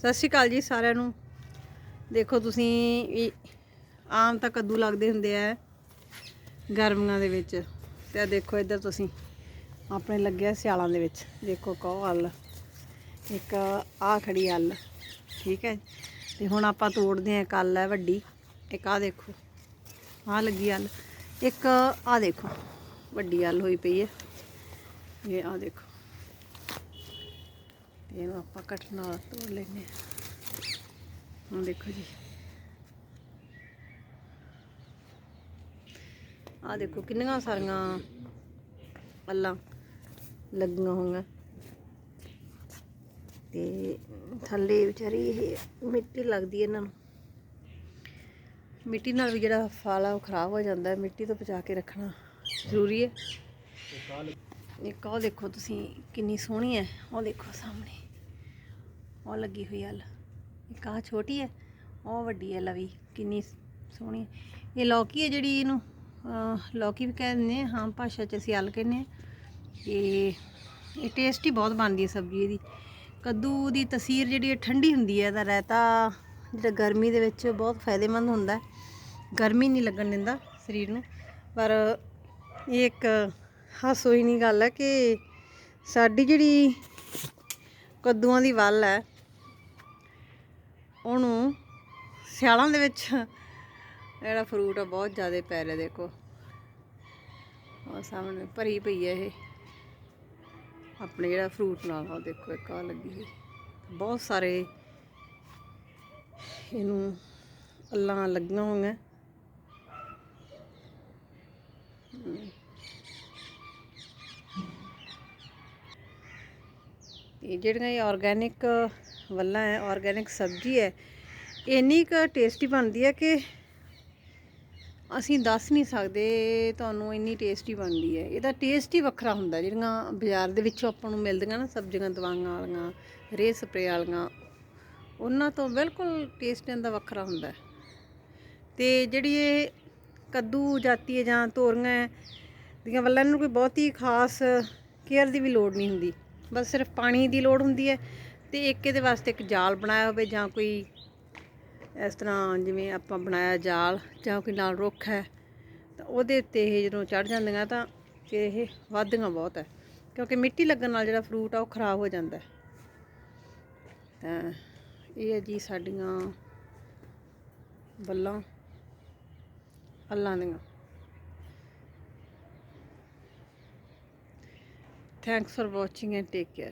ਸਤਿ ਸ਼੍ਰੀ ਅਕਾਲ ਜੀ ਸਾਰਿਆਂ ਨੂੰ। ਦੇਖੋ ਤੁਸੀਂ ਇਹ ਆਮ ਤਾਂ ਕੱਦੂ ਲੱਗਦੇ ਹੁੰਦੇ ਆ ਗਰਮੀਆਂ ਦੇ ਵਿੱਚ। ਤੇ ਆ ਦੇਖੋ ਇੱਧਰ ਤੁਸੀਂ, ਆਪਣੇ ਲੱਗਿਆ ਸਿਆਲਾਂ ਦੇ ਵਿੱਚ। ਦੇਖੋ ਕੋ ਹੱਲ, ਇੱਕ ਆ ਖੜੀ ਹੱਲ, ਠੀਕ ਹੈ। ਤੇ ਹੁਣ ਆਪਾਂ ਤੋੜਦੇ ਆ ਕੱਲ ਹੈ ਵੱਡੀ, ਇੱਕ ਆ ਦੇਖੋ ਆ ਲੱਗੀ ਹੱਲ। ਇੱਕ ਆ ਦੇਖੋ, ਵੱਡੀ ਹੱਲ ਹੋਈ ਪਈ ਹੈ। ਇਹ ਆ ਦੇਖੋ। ਤੇ ਇਹਨੂੰ ਆਪਾਂ ਕੱਟਣਾ ਤੋੜ ਲੈਨੇ ਆ ਹੁਣ ਦੇਖੋ ਜੀ। ਆ ਦੇਖੋ ਕਿੰਨੀਆਂ ਸਾਰੀਆਂ ਪੱਲਾਂ ਲੱਗੀਆਂ ਹੋਈਆਂ। ਤੇ ਥੱਲੇ ਵਿਚਾਰੀ ਇਹ ਮਿੱਟੀ ਲੱਗਦੀ ਇਹਨਾਂ ਨੂੰ। ਮਿੱਟੀ ਨਾਲ ਵੀ ਜਿਹੜਾ ਫਲ ਆ ਉਹ ਖਰਾਬ ਹੋ ਜਾਂਦਾ ਮਿੱਟੀ ਤੋਂ ਬਚਾ ਕੇ ਰੱਖਣਾ ਜ਼ਰੂਰੀ ਹੈ। ਇੱਕ ਉਹ ਦੇਖੋ ਤੁਸੀਂ ਕਿੰਨੀ ਸੋਹਣੀ ਹੈ, ਉਹ ਦੇਖੋ ਸਾਹਮਣੇ। ਉਹ ਲੱਗੀ ਹੋਈ ਹਲ ਇੱਕ ਆ ਛੋਟੀ ਹੈ, ਉਹ ਵੱਡੀ ਹੈ ਲਵੀ, ਕਿੰਨੀ ਸੋਹਣੀ ਹੈ। ਇਹ ਲੌਕੀ ਹੈ ਜਿਹੜੀ ਇਹਨੂੰ ਲੌਕੀ ਵੀ ਕਹਿ ਦਿੰਦੇ ਹਾਂ ਭਾਸ਼ਾ 'ਚ ਅਸੀਂ ਹਲ ਕਹਿੰਦੇ ਹਾਂ ਤੇ ਇਹ ਟੇਸਟ ਹੀ ਬਹੁਤ ਬਣਦੀ ਹੈ ਸਬਜ਼ੀ ਇਹਦੀ। ਕੱਦੂ ਦੀ ਤਸੀਰ ਜਿਹੜੀ ਹੈ, ਠੰਡੀ ਹੁੰਦੀ ਹੈ, ਇਹਦਾ ਰਾਇਤਾ ਜਿਹੜਾ ਗਰਮੀ ਦੇ ਵਿੱਚ ਬਹੁਤ ਫਾਇਦੇਮੰਦ ਹੁੰਦਾ ਹੈ। ਗਰਮੀ ਨਹੀਂ ਲੱਗਣ ਦਿੰਦਾ ਸਰੀਰ ਨੂੰ, ਪਰ ਇਹ ਇੱਕ ਹਾਸੋ ਹੀ ਨਹੀਂ ਗੱਲ ਹੈ ਕਿ ਸਾਡੀ ਜਿਹੜੀ ਕੱਦੂਆਂ ਦੀ ਵੱਲ ਹੈ, ਉਹਨੂੰ ਸਿਆਲਾਂ ਦੇ ਵਿੱਚ ਜਿਹੜਾ ਫਰੂਟ ਆ ਬਹੁਤ ਜ਼ਿਆਦਾ ਪੈ ਰਿਹਾ ਦੇਖੋ। ਉਹ ਸਾਹਮਣੇ ਭਰੀ ਪਈ ਹੈ ਇਹ। ਆਪਣੇ ਜਿਹੜਾ ਫਰੂਟ ਨਾਲ ਉਹ ਦੇਖੋ, ਇੱਕ ਆ ਲੱਗੀ ਹੋਈ। ਬਹੁਤ ਸਾਰੇ ਇਹਨੂੰ ਅੱਲਾਂ ਲੱਗੀਆਂ ਹੋਈਆਂ। ਇਹ ਜਿਹੜੀਆਂ ਇਹ ਆਰਗੈਨਿਕ ਵੱਲਾਂ ਹੈ ਆਰਗੈਨਿਕ ਸਬਜ਼ੀ ਹੈ ਇੰਨੀ ਕੁ ਟੇਸਟੀ ਬਣਦੀ ਹੈ ਕਿ ਅਸੀਂ ਦੱਸ ਨਹੀਂ ਸਕਦੇ ਤੁਹਾਨੂੰ ਇੰਨੀ ਟੇਸਟੀ ਬਣਦੀ ਹੈ ਇਹਦਾ ਟੇਸਟ ਹੀ ਵੱਖਰਾ ਹੁੰਦਾ ਜਿਹੜੀਆਂ ਬਾਜ਼ਾਰ ਦੇ ਵਿੱਚੋਂ ਆਪਾਂ ਨੂੰ ਮਿਲਦੀਆਂ ਨਾ ਸਬਜ਼ੀਆਂ ਦਵਾਈਆਂ ਵਾਲੀਆਂ ਰੇਹ ਸਪਰੇ ਵਾਲੀਆਂ ਉਹਨਾਂ ਤੋਂ ਬਿਲਕੁਲ ਟੇਸਟ ਇਹਦਾ ਵੱਖਰਾ ਹੁੰਦਾ ਹੈ। ਤੇ ਜਿਹੜੀ ਇਹ ਕੱਦੂ ਜਾਤੀ ਹੈ ਜਾਂ ਤੋਰੀਆਂ ਹੈ, ਦੀਆਂ ਵੱਲਾਂ ਨੂੰ ਕੋਈ ਬਹੁਤੀ ਖਾਸ ਕੇਅਰ ਦੀ ਵੀ ਲੋੜ ਨਹੀਂ ਹੁੰਦੀ ਬਸ ਸਿਰਫ ਪਾਣੀ ਦੀ ਲੋੜ ਹੁੰਦੀ ਹੈ ਤੇ ਇੱਕ ਇਹਦੇ ਵਾਸਤੇ ਇੱਕ ਜਾਲ ਬਣਾਇਆ ਹੋਵੇ ਜਾਂ ਕੋਈ ਇਸ ਤਰ੍ਹਾਂ ਜਿਵੇਂ ਆਪਾਂ ਬਣਾਇਆ ਜਾਲ ਜਾਂ ਕੋਈ ਨਾਲ ਰੁੱਖ ਹੈ, ਤਾਂ ਉਹਦੇ ਉੱਤੇ ਇਹ ਜਦੋਂ ਚੜ ਜਾਂਦੀਆਂ ਤਾਂ ਫਿਰ ਇਹ ਵੱਧਦੀਆਂ ਬਹੁਤ ਹੈ, ਕਿਉਂਕਿ ਮਿੱਟੀ ਲੱਗਣ ਨਾਲ ਜਿਹੜਾ ਫਰੂਟ ਆ ਉਹ ਖਰਾਬ ਹੋ ਜਾਂਦਾ ਤਾਂ ਇਹ ਹੈ ਜੀ ਸਾਡੀਆਂ ਬੱਲਾਂ, ਅੱਲਾਂ ਦੀਆਂ। Thanks for watching and take care.